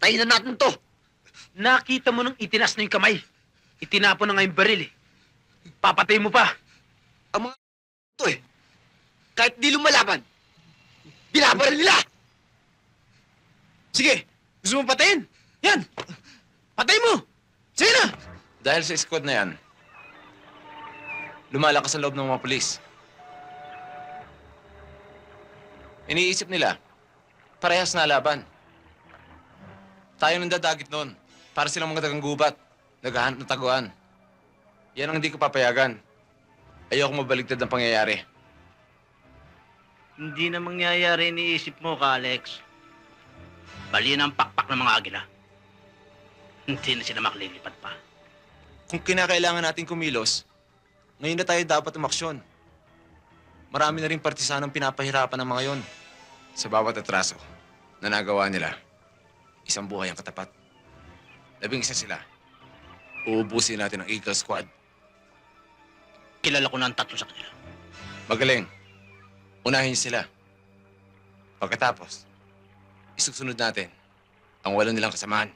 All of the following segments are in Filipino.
Patayin na natin to. Nakita mo nung itinas na yung kamay. Itinapon na nga yung baril eh. Papatay mo pa. Ang mga to eh. Kahit di lumalaban, binabaril nila. Sige, gusto mo patayin? Yan! Patay mo! Sige na! Dahil sa squad na yan, lumalakas ang loob ng mga polis. Iniisip nila, parehas na laban. Tayo nang dadagit noon, para silang mga dagang gubat, naghahanap ng taguan. Yan ang hindi ko papayagan. Ayoko mabaligtad ang pangyayari. Hindi na mangyayari iniisip mo ka, Alex. Bali na ang pakpak ng mga agila. Hindi na sila maklilipad pa. Kung kinakailangan natin kumilos, ngayon na tayo dapat umaksyon. Marami na rin partisanong pinapahirapan ng mga yon. Sa bawat atraso na nagawa nila, isang buhay ang katapat. Labing isa sila. Uubusin natin ang Eagle Squad. Kilala ko na ang tatlo sa kanila. Magaling. Unahin sila. Pagkatapos, isusunod natin ang walang nilang kasamaan.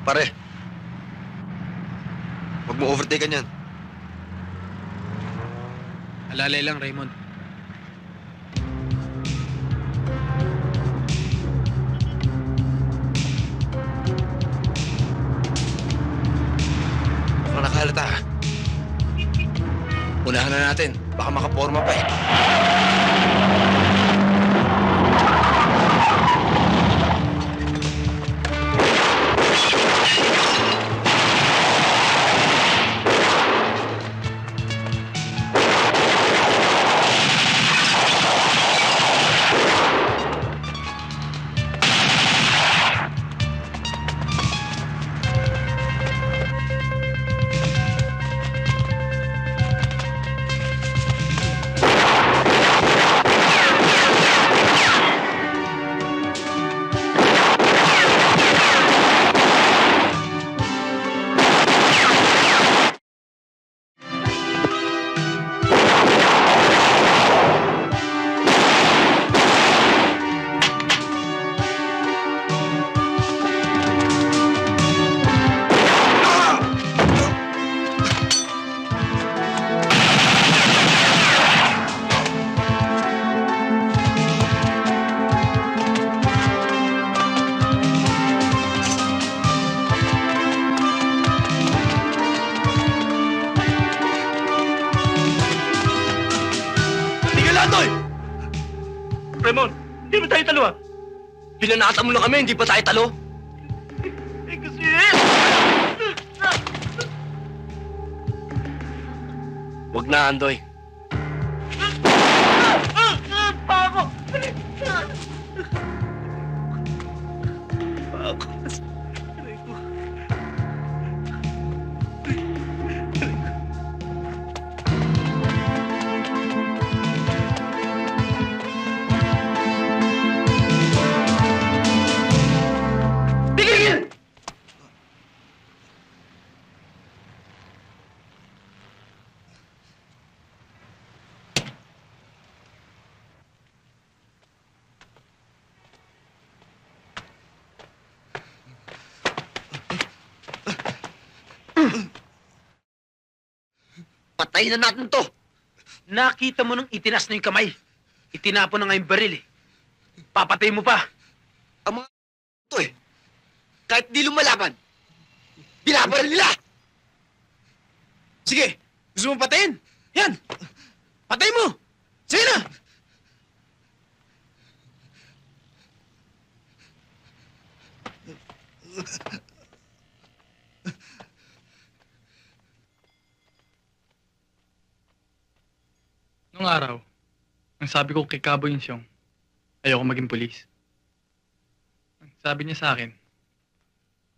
Pare, huwag mo overtake yan. Alalay lang, Raymond. Mukhang nakahalata. ha? Unahan na natin. Baka makaporma pa eh. Raymond, hindi ba tayo talo, ah? Pinanata mo na kami, hindi pa tayo talo? Eh, kasi... Huwag na, Andoy. Pako! Pako. Patayin na natin to. Nakita mo nung itinas na yung kamay. Itinapon na nga yung baril eh. Papatay mo pa. Ang mga to eh. Kahit di lumalaban, binabaril nila. Sige, gusto mo patayin? Yan! Patay mo! Sige na! Nung araw, ang sabi ko kay Cabo Insyong, ayoko maging pulis. Ang sabi niya sa akin,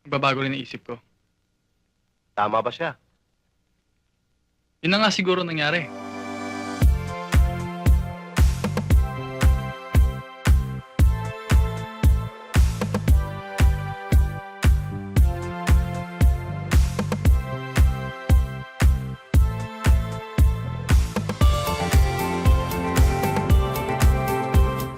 magbabago rin ang isip ko. Tama ba siya? Yun na nga siguro nangyari.